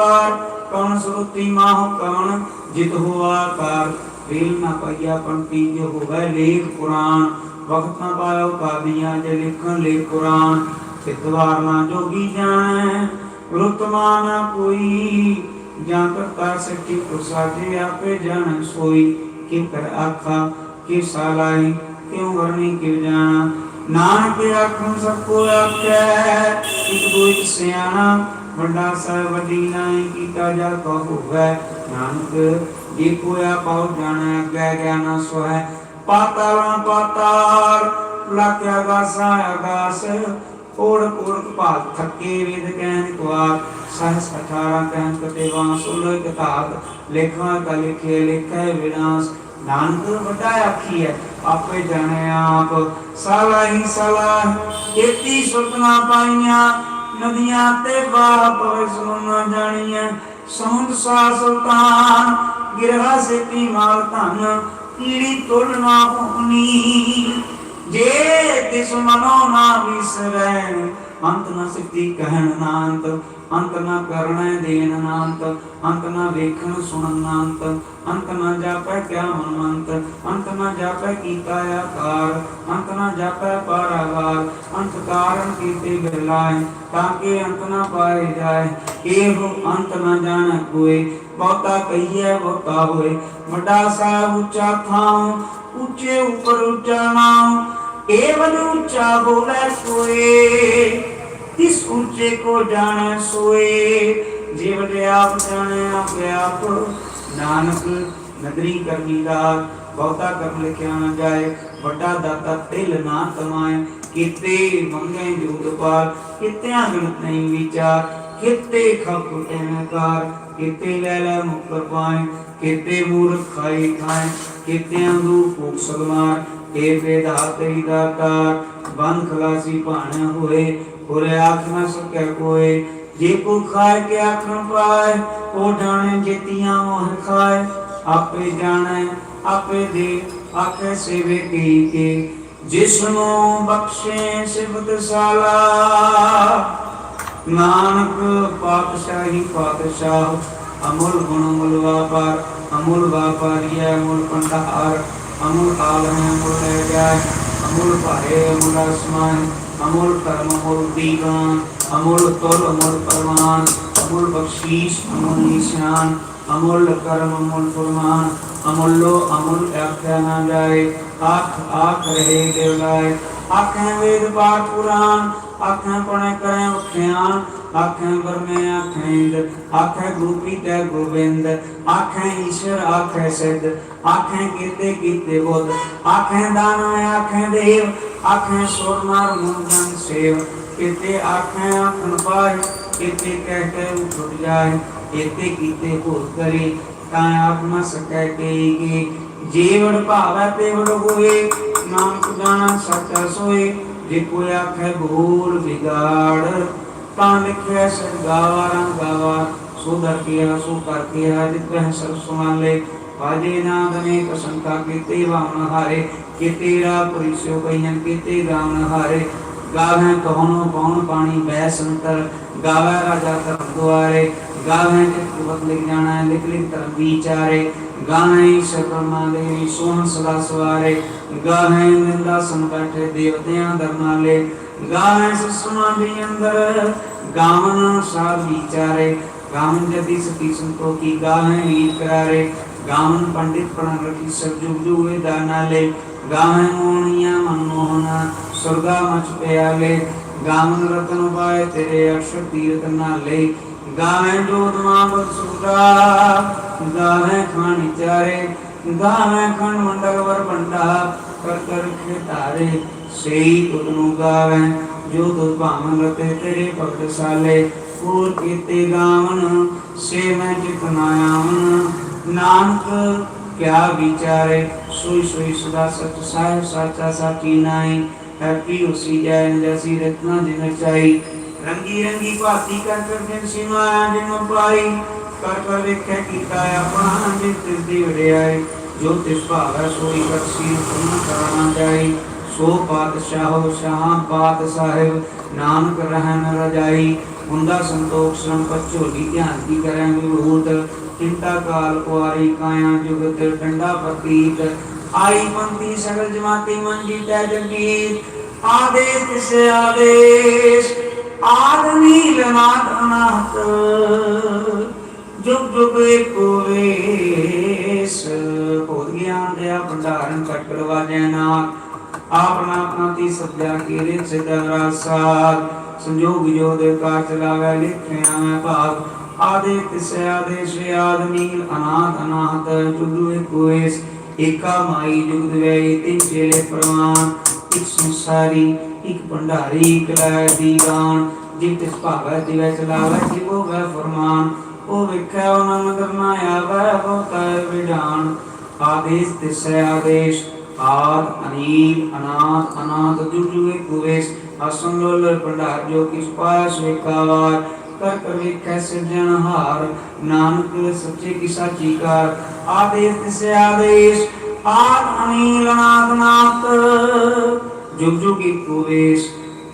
ਵਾਰ ਕੌਣ ਸੁਰਤੀ ਮਾਹ ਕਵਣ? ਜਿਤ ਹੋਆ ਕਾਰ ਵੇਲ ਨਾ ਪਈਆ ਪੰਤੀ ਜੋ ਹੋਵੇ ਲੇਖ ਪੁਰਾਣ। ਵਕਤ ਨਾ ਪਾਇਓ ਕਾਦੀਆਂ ਜੇ ਲਿਖਣ ਲੇ ਪੁਰਾਣ ਸਿੱਧਵਾਰ ਨਾ ਜੋਗੀ ਜਾਣੈ ਰੁਤਮਾ ਨਾ ਕੋਈ। ਜਾਂ ਕਰਤਾ ਸੱਚੀ ਪ੍ਰਸਾਦੇ ਆਪੇ ਜਾਣ ਸੋਈ। ਕਿ ਕਰ ਆਖਾ, ਕਿ ਸਾਲਾਈ ਕਿਉ ਵਰਣੀ ਕਿਉ ਜਾਣਾ? ਨਾਨਕ ਆਖਣ ਸਭ ਕੋ ਆਖੈ, ਇਕ ਦੋ ਸਿਆਣਾ ਵੱਡਾ ਸਾਹਿਬ ਵੱਡੀ ਕੀਤਾ ਜਾ ਕੋ ਹੋਵੇ। ਨਾਨਕ, ਜੇ ਕੋਇਆ ਪਾਉ ਜਾਣੈ ਅੱਗੇ ਗਿਆਨ ਸੋ ਪਾਤਾਲਾਂ ਪਾਤਾਲ ਲਾਕਿਆ ਗਾਸਾ ਆਗਾਸ ਓੜ ਓੜ ਭਾਗ ਥੱਕੇ ਵੇਦ ਕਹਿਣ ਕੁਆਰ। ਸਹਸ 18 ਕਹਿਣ ਕਤੇ ਵਾਂਸ ਉਲੋਇ ਕਤਾਬ ਲੇਖਾਂ ਕਾ ਲਿਖੇ ਲਿਖੈ ਵਿਨਾਸ਼। ਨਾਨਕ ਵੱਡਾ ਆਖੀ ਹੈ, ਆਪੇ ਜਾਣੇ ਆਪ। ਸਾਲਾ ਹੀ ਕੀਤੀ ਸੁਲਤਾਨਾ ਪਾਈਆਂ। ਨਦੀਆਂ ਤੇ ਵਾਹ ਪਵੇ ਸੁਣਾ ਜਾਣੀਆਂ ਸਮੁੰਦ ਸਾ ਸੁਲਤਾਨ, ਗਿਰਹਾ ਸੇਤੀ ਮਾਲ ਧਨ ਕੀੜੀ ਤੁਲ ਨਾ ਹੋਣੀ। ਜੇ ਤਿਸ ਮਨੋ ਨਾ ਵਿਸਰੈ ਅੰਤ ਨ ਸਿੱਧੀ ਕਹਿਣ ਨਾ ਅੰਤ ਅੰਤ ਨ ਕਰਣੈ ਦੇਨ ਨਾ ਅੰਤ ਅੰਤ ਨ ਵੇਖਣ ਸੁਣਨ ਨਾ ਅੰਤ ਅੰਤ ਨ ਜਾਪੈ ਕਿਆ ਮਨਮੰਤ, ਅੰਤ ਨ ਜਾਪੈ ਕੀਤਾ ਆਕਾਰ, ਅੰਤ ਨ ਜਾਪੈ ਪਾਰਾਵਾਰ, ਅੰਤ ਕਾਰਨ ਕੀਤੇ ਬਿਰਲਾਏ, ਤਾਂ ਕਿ ਅੰਤ ਨ ਪਾਏ ਜਾਏ ਇਹੋ ਅੰਤ ਨ ਜਾਣੈ ਕੋਏ ਬਹੁਤਾ ਕਹੀਐ ਬਹੁਤਾ ਹੋਏ, ਵੱਡਾ ਸਾਹਿਬ ਉੱਚਾ ਥਾਂ ਉੱਚੇ ਉਪਰ ਉੱਚਾ ਨਾਮ ਏਵਨ ਉੱਚਾ ਬੋਲੇ ਸੋਏ। ਤਿਸ ਉੱਚੇ ਕੋ ਜਾਣੈ ਸੋਏ? ਜਿਵ ਦੇ ਆਪ ਜਾਣੈ ਆਪੇ ਆਪ। ਨਾਨਕ ਨਦਰੀ ਕਰਮੀ ਦਾ ਬਹੁਤਾ ਕਰਮ ਲਿਖਿਆ ਨਾ ਜਾਏ। ਵੱਡਾ ਦਾਤਾ ਤਿਲ ਨਾ ਕਮਾਏ। ਕਿਤੇ ਮੰਗੇ ਜੂਦ ਕਿਤਿਆਂ ਗਣਤ ਨਹੀਂ ਵਿਚਾਰ। ਕਿਤੇ ਖਪ ਕਾਰ। ਕਿਤੇ ਲੈ ਲੈ ਮੁਕਰ ਪਾਏ। ਕਿਤੇ ਮੂਰਖ ਖਾਈ ਖਾਏ। ਕਿਤਿਆਂ ਦੂ ਭੁਖ ਸਗਮਾਰ ਏ ਬੇਦਾਤਈ ਦਾਤਾਰ ਬੰਦ ਖਲਾਸੀ ਭਾਣਾ ਹੋਏ। ਹੋਰੇ ਆਖ ਨਾ ਸਕੈ ਕੋਏ। ਜੇ ਕੋ ਖਾਏ ਕੇ ਆਖਣ ਪਾਏ ਉਹ ਜਾਣੇ ਜੇਤੀਆਂ ਮੋਹ ਖਾਏ ਆਪੇ ਜਾਣੈ, ਆਪੇ ਦੇ ਆਖੇ ਸੇਵੇ ਕੀ ਕੇ। ਜਿਸ ਨੂੰ ਬਖਸ਼ੇ ਸਿਫਤ ਸਾਲਾ, ਨਾਨਕ ਪਾਤਸ਼ਾਹੀ ਪਾਤਸ਼ਾਹ, ਅਮੁਲ ਗੁਣ ਮੁਲ ਵਾਪਾਰ, ਅਮੁਲ ਵਾਪਾਰੀ ਹੈ ਅਮੁਲ ਪੰਡਾਰ ਅਮੁਲ ਆਲ ਅਮੁਲ ਲੈ ਜਾਏ ਅਮੁਲ ਭਾਰੇ ਅਮੁਲ ਅਸਮਾਨ। ਅਮੁਲ ਕਰਮ ਅਮੁਲ ਦੀਵਾਨ, ਅਮੁਲ ਤੁਲ ਅਮੁਲ ਪਰਮਾਨ ਅਮੁਲ ਬਖਸ਼ੀਸ਼ ਅਮੁਲ ਨਿਸ਼ਾਨ, ਅਮੁਲ ਕਰਮ ਅਮੁਲ ਫਰਮਾਨ, ਅਮੁੱਲੋ ਅਮੁਲ ਆਖਿਆ ਨਾ ਜਾਏ, ਆਖ ਆਖ ਰਹੇ ਦੇਵਲਾਏ ਆਖੇ ਵੇਦ ਪਾਠ ਪੁਰਾਨ ਆਖੇ ਪਣੇ ਕਰੇ ਵਖਿਆਨ ਆਖੇ ਬਰਮੇ ਆਖੇ ਆਖੇ ਗੁਰੂ ਪੀਤੇ ਗੋਬਿੰਦ, ਆਖੇ ਈਸ਼ਰ ਆਖੇ ਸਿੱਧ, ਆਖੇ ਕੀਤੇ ਕੀਤੇ ਬੁੱਧ, ਆਖੇ ਦਾਨ ਆਖੇ ਦੇਵ ਆਖੇ ਸੁਰਨਾਰ ਮੁੰਦਨ ਸੇਵ, ਕੀਤੇ ਆਖੇ ਆਖਣ ਪਾਏ, ਕੀਤੇ ਕਹਿ ਕੇ ਉੱਠ ਜਾਏ, ਕੀਤੇ ਕੀਤੇ ਭੁੱਲ ਕਰੀ, ਤਾਂ ਆਪ ਨ ਸਕੈ ਕੇਗੀ ਜੀਵਨ ਭਾਵੈ ਤੇ ਵਡ ਹੋਏ, ਨਾਨਕ ਜਾਣਾ ਸੱਚਾ ਸੋਏ, ਜੇ ਕੋਈ ਆਖੇ ਭੂਲ ਵਿਗਾੜ, ਤਾਂ ਲਿਖਿਆ ਸਰਗਾਵਾਰਾਂ ਗਾਵਾ ਸੋ ਦਰ ਕੀਆ ਸੋ ਕਰ ਕੀਆ ਜਿਤ ਹੈ ਸਭ ਸੁਮਾਨ ਲੈ ਬਾਜੇ ਨਾਦ ਨੇ ਕਸੰਕਾ ਕੀਤੇ ਵਾਮਨ ਹਾਰੇ। ਕੀਤੇ ਰਾ ਪਰਿਸੋ ਕਈਆਂ, ਕੀਤੇ ਗਾਵਨ ਹਾਰੇ। ਗਾਵੇਂ ਕਹੋਨੋ ਪਉਣ ਪਾਣੀ ਬੈ ਸੰਤਰ। ਗਾਵੇ ਰਾਜਾ ਧਰਮ ਦੁਆਰੇ। ਗਾਵੇਂ ਜਿਤ ਬਤ ਲਿਖ ਜਾਣਾ ਲਿਖ ਲਿਖ ਧਰਮ ਵਿਚਾਰੇ। ਗਾਵੇਂ ਸ਼ਬਰਮਾ ਦੇਵੀ ਸੋਹਣ ਸਦਾ ਸਵਾਰੇ। ਗਾਵੇਂ ਨਿੰਦਾ ਸੰ ਦੇਵਤਿਆਂ ਦਰਨਾਲੇ ਗਾਵੇਂ ਸੁਸਮਾ ਦੇ ਅੰਦਰ ਗਾਵਨ ਸਾਧ ਵਿਚਾਰੇ। ਗਾਵਨ ਜਤੀ ਸਤੀ ਸੰਤੋਖੀ ਗਾਵੇਂ ਵੀਰ ਕਰਾਰੇ। ਗਾਵਨ ਪੰਡਿਤ ਪੜਨ ਰਖੀ, ਸਭ ਜੁਗ ਜੁਗੇ ਦਾਨਾਲੇ। ਗਾਵੇਂ ਮੋਹਣੀਆਂ ਮਨਮੋਹਨ, ਸੁਰਗਾ ਮਚ ਪਿਆਲੇ। ਗਾਵਨ ਰਤਨ ਪਾਏ ਤੇਰੇ ਅਰਸ਼ ਤੀਰਤ ਨਾਲੇ। ਗਾਵੇਂ ਜੋਤ ਮਾਂ ਬਸੁਰਾ ਗਾਵੇਂ ਖਾਣੀ ਚਾਰੇ। ਗਾਵੇਂ ਖਣ ਮੰਡਲ ਵਰ ਬੰਡਾ ਕਰ ਕਰ ਖੇਤਾਰੇ ਸਈ ਤੁਧ ਨੂੰ ਗਾਵੇਂ, ਜੋ ਤੁਧ ਭਾਵਨ ਰਤੇ ਤੇਰੇ ਭਗਤ ਸਾਲੇ। ਹੋਰ ਕੀਤੇ ਗਾਵਨ, ਸੇ ਮੈਂ ਜਿਤ ਨਾ ਨਾਨਕ, ਕਿਆ ਵਿਚਾਰੇ, ਸੋਈ ਸੋਈ ਸਦਾ ਸਚ ਸਾਹਿਬ, ਸਾਚਾ ਸਾਚੀ ਨਾਈ ਹੈਪੀ ਉਸੀ ਜੈ ਜੈਸੀ ਰਤਨਾ ਜਿਨ ਚਾਈ ਰੰਗੀ ਰੰਗੀ ਭਾਤੀ ਕਰ ਕਰ ਦਿਨ ਸੀਮਾ ਜਿਨ ਪਾਈ। ਕਰ ਕਰ ਵੇਖੈ ਕੀਤਾ ਆਪਣਾ ਜਿਤ ਦੀ ਵਡਿਆਈ। ਜੋ ਤਿਸ ਭਾਵੈ ਸੋਈ ਕਰਸੀ ਤੁਮ ਕਰਾਣਾ ਜਾਈ ਸੋ ਪਾਤਸ਼ਾਹ ਸ਼ਾਹ ਪਾਤ ਸਾਹਿਬ, ਨਾਨਕ ਰਹਿਨ ਰਜਾਈ। ਹੁੰਦਾ ਸੰਤੋਖ ਸ਼ਰਮ ਪਛੋਲੀ ਧਿਆਨ ਦੀ ਕਰੈ ਵਿਭੂਤ ਚਿੰਤਾ ਕਾਲ ਕੁਆਰੀ ਕਾਇਆ ਜੁਗਤ ਡੰਡਾ ਪ੍ਰਤੀਤ। ਆਈ ਪੰਥੀ ਸਗਲ ਜਮਾਤੀ ਮਨ ਜੀਤੈ ਜਗੀਤ। ਆਦੇਸ਼ ਤਿਸ ਆਦੇਸ਼ ਆਦਮੀ ਲਨਾਤ ਅਨਾਹਤ ਜੁਗ ਜੁਗ ਏਕੋ ਵੇਸ, ਭੋਗ ਗਿਆਨ ਦਿਆ ਭੰਡਾਰਨ ਕਟਕਲ ਵਾਜੈ ਆਪਣਾ ਆਪਣਾ ਤੀ ਸਭਿਆ ਕੀਰੇ ਸਿਦਰ ਰਾਸਾਦ ਸੰਜੋਗ ਜੋਦ ਕਾਰ ਚਲਾਵੇ ਲਿਖਿਆ ਮੈਂ ਭਾਗ। ਆਦੇ ਤਿਸ ਆਦੇਸ਼ ਆਦਮੀ ਅਨਾਥ ਅਨਾਹਤ, ਜੁਗ ਜੁਗ ਏਕਾ ਮਾਈ ਜੁਗਦ ਵੇ ਚੇਲੇ ਪ੍ਰਵਾਨ, ਇੱਕ ਸੰਸਾਰੀ, ਇੱਕ ਭੰਡਾਰੀ, ਇੱਕ ਲੈ ਦੀਵਾਨ। ਜਿਵ ਤਿਸ ਭਾਵੈ ਦਿਵੈ ਚਲਾਵੈ ਜਿਵੋ ਵੈ ਫਰਮਾਨ। ਉਹ ਵੇਖੈ, ਉਹਨਾਂ ਨਦਰ ਨਾ ਆਵੈ, ਬਹੁਤੈ ਵਿਡਾਨ। ਆਦੇਸ਼ ਤਿਸ ਆਦੇਸ਼, ਆਦ ਅਨੀਲ ਅਨਾਥ ਅਨਾਥ ਜੁਗ ਜੁਗੇ ਅਸੰਗਲ ਭੰਡਾਰ ਜੋ ਕਿਸ ਪਾਇਆ ਸਵੇਕਾਰ ਕਰ ਕਰ ਵੇਖੈ ਸਿਰਜਣਹਾਰ ਨਾਨਕ ਸੱਚੇ ਕੀ ਸਾਚੀ ਕਾਰ ਆਦੇਸ਼ ਤਿਸ ਆਦੇਸ਼ ਆਦ ਅਨੀਲ ਅਨਾਥ ਨਾਥ ਜੁਗ ਜੁਗ ਇੱਕੋ ਵੇਸ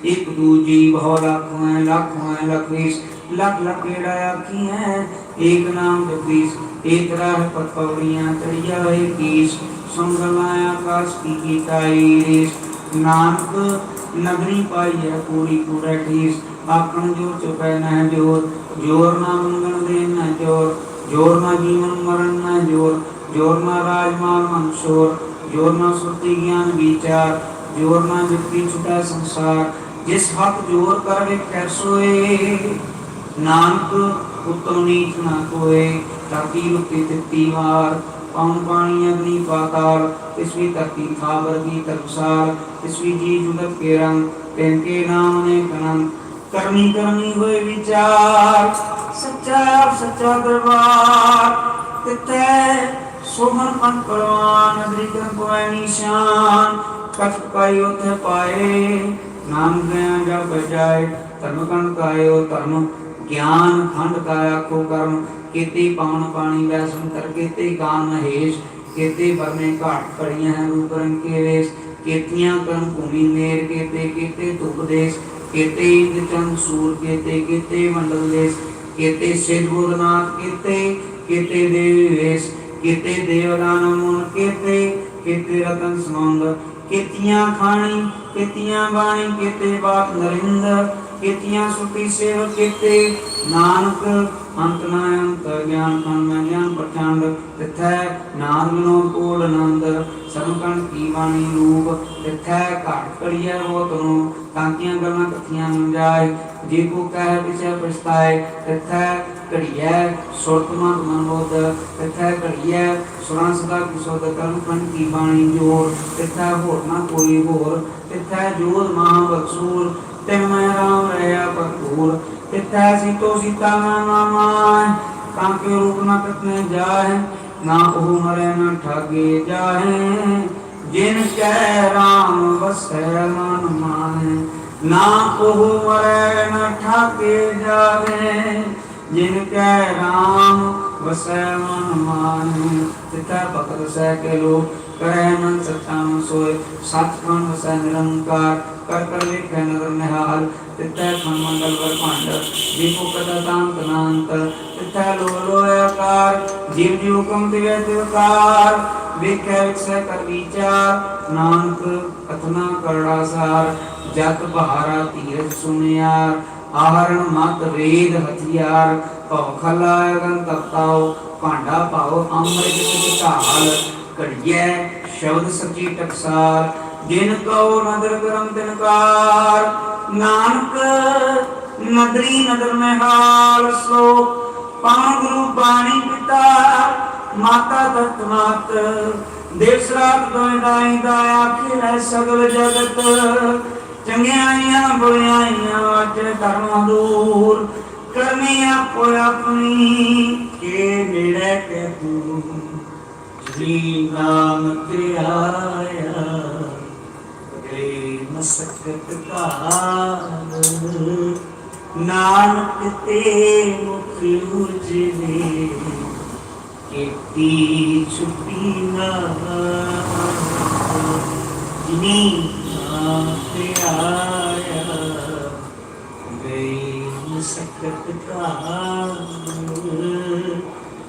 ਇੱਕ ਦੂਜੀ ਬਹੁ ਲੱਖ ਹੈ ਲੱਖ ਹੈ ਲੱਖ ਵੇਸ ਲੱਖ ਲੱਖ ਕਿਹੜਾ ਆਖੀ ਹੈ ਏਕ ਨਾਮ ਜਪੀਸ ਏਕ ਰਾਹ ਪਤ ਪਵੜੀਆਂ ਚੜੀਆ ਹੈ ਕੀਸ ਸੰਗਲਾਇਆ ਆਕਾਸ਼ ਕੀ ਕੀਤਾਈ ਰੇਸ ਨਾਨਕ ਨਗਰੀ ਪਾਈ ਹੈ ਪੂਰੀ ਪੂਰਾ ਠੀਸ ਆਖਣ ਜੋ ਚੁਪੈ ਨਾ ਜੋਰ ਜੋਰ ਨਾ ਮੰਗਣ ਦੇ ਨਾ ਜੋਰ ਜੋਰ ਨਾ ਜੀਵਨ ਮਰਨ ਨਾ ਜੋਰ ਜੋਰ ਨਾ ਰਾਜਮਾਨ ਮਨਸ਼ੋਰ ਜੋਰ ਨਾ ਸੁਰਤੀ ਗਿਆਨ ਵਿਚਾਰ, ਜੋਰ ਨਾ ਜਿੱਤੀ ਛੁਟਾ ਸੰਸਾਰ, ਜਿਸ ਹੱਥ ਜੋਰ ਕਰਵੇ ਕੈਸੋਏ ਨਾਨਕ ਉਤੋਂ ਨੀਚ ਨਾ ਕੋਏ, ਧਰਤੀ ਲੁੱਟੀ ਤਿੱਤੀ ਵਾਰ ਪੌਣ ਪਾਣੀ ਅਗਨੀ ਪਾਤਾਲ ਤਿਸਵੀ ਧਰਤੀ ਖਾਬਰ ਦੀ ਤਰਸਾਲ ਤਿਸਵੀ ਜੀ ਜੁਗਤ ਕੇ ਰੰਗ, ਤਿਨ ਕੇ ਨਾਮ ਨੇ ਕਨੰ ਕਰਮੀ ਕਰਮੀ ਹੋਏ ਵਿਚਾਰ, ਸੱਚਾ ਸੱਚਾ ਦਰਬਾਰ ਤਿਤੈ ਸੁਮਨ ਪਨ ਪਰਵਾਨ ਅਦਰੀ ਕਰਨ ਨਿਸ਼ਾਨ ਕਛ ਪਾਈ ਉਥੇ ਪਾਏ, ਨਾਮ ਗਿਆ ਜਬ ਬਜਾਏ, ਧਰਮ ਕਣ ਕਾਇਓ ਧਰਮ ਗਿਆਨ ਖੰਡ ਕਾਇਆ ਕੋ ਕਰਮ, ਕੀਤੀ ਪਾਉਣ ਪਾਣੀ ਵੈਸਨ ਕਰ, ਕੀਤੇ ਗਾਨ ਮਹੇਸ਼, ਕੀਤੇ ਵਰਨੇ ਘਾਟ ਕੜੀਆਂ ਹੈ ਰੂਪ ਰੰਗ ਕੇ ਵੇਸ, ਕੀਤੀਆਂ ਕਰਮ ਭੂਮੀ ਮੇਰ ਕੀਤੇ ਕੀਤੇ ਧੁਪ ਕੀਤੇ ਇੰਦ ਸੂਰ ਕੀਤੇ ਕੀਤੇ ਮੰਡਲ ਦੇਸ ਕੀਤੇ ਸਿਧ ਬੁਧਨਾਥ ਕੀਤੇ ਕੀਤੇ ਦੇਵੀ ਵੇਸ ਕੀਤੇ ਦੇਵਦਾਨ ਮੁਨ ਕੀਤੇ ਕੀਤੇ ਰਤਨ ਸਮੰਦ ਕੀਤੀਆਂ ਖਾਣੀ ਕੀਤੀਆਂ ਬਾਣੀ ਕੀਤੇ ਬਾਤ ਨਰਿੰਦਰ ਕੀਤੀਆਂ ਸੁਖੀ ਸੇਵ ਕੀਤੇ। ਨਾਨਕ ਅੰਤ ਨਾ ਅੰਤ, ਗਿਆਨ ਕਨ ਗਿਆਨ ਪ੍ਰਚੰਡ। ਤਿਥੈ ਨਾਮ ਬਿਨੋ ਕੋਲ ਆਨੰਦ। ਸਰਮਕਣ ਕੀ ਬਾਣੀ ਰੂਪ, ਤਿਥੈ ਘਾਟ ਕੜੀਐ ਹੋਤ ਨੂੰ ਕਾਂਤੀਆਂ ਗੱਲਾਂ ਕਥੀਆਂ ਨੂੰ ਜਾਏ, ਜੇ ਕੋ ਕਹਿ ਪਿਛੇ ਪਛਤਾਏ। ਤਿਥੈ ਘੜੀਐ ਸੁਰਤ ਮਨ ਮਨੋਦ ਤਿਥੈ ਘੜੀਐ ਸੁਰਾਂ ਸਦਾ ਕਿਸੋਦ ਕਰਮ ਕਣ ਕੀ ਬਾਣੀ ਜੋਰ। ਤਿਥੈ ਹੋਰ ਨਾ ਕੋਈ ਹੋਰ। ਤਿਥੈ ਜੋਤ ਮਹਾ ਬਖਸ਼ੂਰ ਤਿਨ ਮੈਂ ਰਾਮ ਰਿਆ ਭਰਪੂਰ। ਤਿਥੈ ਸੀਤੋ ਸੀਤਾ ਨਾ ਨਾਮਾਇ ਤਾਂ ਕੇ ਰੂਪ ਨਾ ਕਤਨੇ ਜਾਏ ਨਾ ਉਹ ਮਰੇ ਨਾ ਠਾਗੇ ਜਾਏ ਜਿਨ ਕੈ ਰਾਮ ਵਸੈ, ਮਨ ਮਾਨੇ ਨਾ ਉਹ ਮਰੇ ਨਾ ਠਾਗੇ ਜਾਵੇ ਜਿਨ ਕੈ ਰਾਮ ਵਸੈ, ਮਨ ਮਾਨੇ ਤਿਥੈ ਭਗਤ ਸਹਿ ਕੇ ਲੋਕ ਕਰੈ ਮਨ ਸਤਾਮ ਸੋਏ ਸਤਿ ਵਸੈ ਨਿਰੰਕਾਰ ਕਰ ਕਰ ਵੇਖੈ ਨਦਰ ਨਿਹਾਲ ਤਿਤੈ ਖਣ ਮੰਡਲ ਵਰ ਭਾਂਡ ਜੀਵੋ ਕਦਾ ਤਾਂਤ ਨਾੰਤ ਤਿਤੈ ਲੋ ਲੋ ਆਕਾਰ ਜੀਵ ਜੀਵ ਹੁਕਮ ਦਿਵੈ ਤਿਵਕਾਰ ਵੇਖੈ ਵਿਖਸੈ ਕਰ ਵਿਚਾਰ ਨਾਨਕ ਕਥਨਾ ਕਰੜਾ ਸਾਰ ਜਤ ਬਹਾਰਾ ਧੀਰਜ ਸੁਨਿਆਰ ਆਹਰਣ ਮਤ ਵੇਦ ਹਥਿਆਰ ਭਉ ਖਲਾ ਅਗਨ ਤਪਤਾਉ ਭਾਂਡਾ ਪਾਉ ਅੰਮ੍ਰਿਤ ਸਿਧ ਘੜੀਐ ਸ਼ਬਦ ਸੱਚੀ ਟਕਸਾਰ ਜਿਨ ਕਉ ਨਦਰ ਕਰਮ ਤਿਨਕਾਰ। ਨਾਨਕ ਨਦਰੀ ਨਦਰ ਮਹਾਲ ਸੋ ਪਾਉ ਗੁਰੂ ਬਾਣੀ ਪਿਤਾ, ਮਾਤਾ ਦਤ ਮਾਤ। ਦੇਸ ਰਾਤ ਦੋਇ ਦਾਈ ਦਾ ਆਖਿਰ ਸਗਲ ਜਗਤ। ਚੰਗਿਆਈਆਂ ਬੁਰਾਈਆਂ ਅਜ ਧਰਮ ਦੂਰ। ਕਰਨੀ ਆਪੋ ਆਪਣੀ, ਕੇ ਨੇੜੇ ਕੇ ਤੂੰ ਜੀ ਨਾਮ ਤੇ ਆਇਆ ਗਏ ਮਸਕਤ ਕਾਲ ਨਾਨਕ ਤੇ ਮੁਖ ਉਜਲੇ ਕੀਤੀ ਛੁਪੀ ਨਾ ਜਿਨੀ ਨਾਮ ਤੇ ਆਇਆ ਗਏ ਮਸਕਤ ਤਤਕਾਲ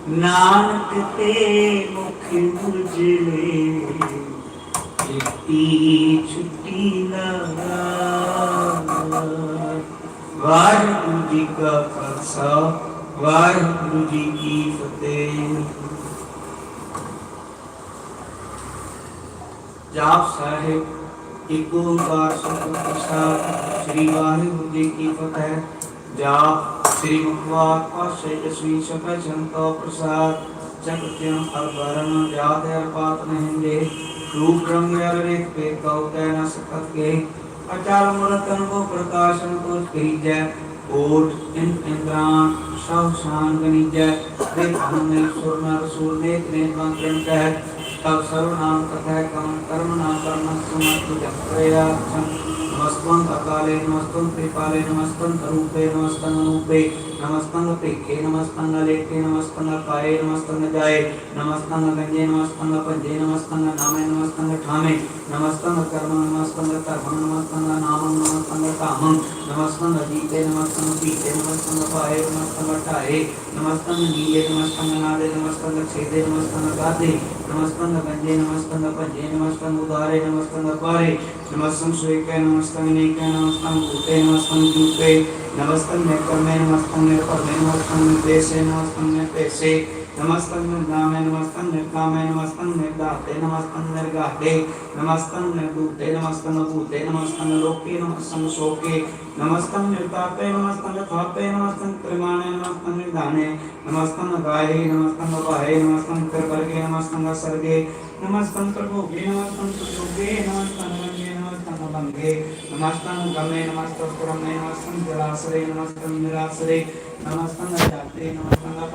ਨਾਨਕ ਤੇ ਮੁਖ ਮੁਜਲੇ ਇਤੀ ਛੁੱਟੀ ਨਾ ਵਾਹਿਗੁਰੂ ਜੀ ਕਾ ਖਾਲਸਾ ਵਾਹਿਗੁਰੂ ਜੀ ਕੀ ਫਤਿਹ ਜਾਪ ਸਾਹਿਬ ਇੱਕ ਓੰਕਾਰ ਸਤਿਗੁਰ ਪ੍ਰਸਾਦ ਸ੍ਰੀ ਵਾਹਿਗੁਰੂ ਜੀ ਕੀ ਫਤਿਹ ਜਾਪ ਸ੍ਰੀ ਮੁਖਵਾਰ ਪਾਸੇ ਜਸਵੀ ਸਭੈ ਸੰਤੋ ਪ੍ਰਸਾਦ ਜਗਤਿਆਂ ਅਵਰਨ ਜਾਤ ਅਰਪਾਤ ਨਹਿੰਦੇ ਰੂਪ ਰੰਗ ਅਰ ਰੇਖ ਪੇ ਕਉ ਤੈ ਨ ਸਕਤ ਕੇ। ਅਚਲ ਮੁਰਤਨ ਕੋ ਪ੍ਰਕਾਸ਼ਨ ਕੋ ਕਹੀਜੈ ਓਟ ਇਨ ਇੰਦਰਾਨ, ਸਭ ਸ਼ਾਨ ਗਨੀਜੈ ਦੇ ਹਮਨੇ ਸੁਰ ਨਰ ਸੂਰ ਨੇ ਤ੍ਰੇ ਮੰਤਰਨ ਕਹਿ ਤਬ ਸਰਵ ਨਾਮ ਕਥੈ ਕਮ ਕਰਮ ਨਾ ਕਰਮ ਸਮਤ ਜਪਿਆ ਨਮਸਤੰ ਅਕਾਲੇ ਨਮਸਤੰ ਤ੍ਰਿਪਾਲੇ ਨਮਸਤੰ ਰੂਪੇ ਨਮਸਤੰ ਅਨੂਪੇ ਨਮਸਤੰ ਭੇਖੇ ਨਮਸਤੰ ਲੇਖੇ ਨਮਸਤੰ ਕਾਏ ਨਮਸਤੰ ਜਾਏ ਨਮਸਤੰ ਗੰਜੇ ਨਮਸਤੰ ਪੰਜੇ ਨਮਸਤੰ ਨਾਮੇ ਨਮਸਤੰ ਠਾਮੇ ਨਮਸਤੰ ਕਰਮ ਨਮਸਤੰ ਧਰਮ ਨਮਸਤੰ ਨਾਮੰ ਨਮਸਤੰ ਧਾਮੰ ਨਮਸਤੰ ਜੀਤੇ ਨਮਸਤੰ ਪੀਤੇ ਨਮਸਤੰ ਪਾਏ ਨਮਸਤੰ ਢਾਏ ਨਮਸਤੰ ਨੀਏ ਨਮਸਤੰ ਨਾਦੇ ਨਮਸਤੰ ਛੇਦੇ ਨਮਸਤੰ ਗਾਦੇ ਨਮਸਤੰ ਗੰਜੇ ਨਮਸਤੰ नमस्तम्य कर्मे नमस्तम्य कर्मे नमस्तम्य देशे नमस्तम्य पेशे नमस्तम्य दामे नमस्तम्य कामे नमस्तम्य दाते नमस्तम्य गाते नमस्तम्य दूते नमस्तम्य भूते नमस्तम्य लोके नमस्तम्य शोके नमस्तम्य तापे नमस्तम्य थापे नमस्तम्य त्रिमाणे नमस्तम्य दाने नमस्तम्य गाये नमस्तम्य बाहे नमस्तम्य कर्वर्गे नमस्तम्य सर्गे नमस्तम्य प्रभोगे नमस्तम्य सुभोगे नमस्तम्य వందే నమస్తం గమ్మే నమస్తం పురమే నమస్తం జలాశ్రయ నమస్తం నిరాశ్రయ నమస్తం జాతే నమస్తం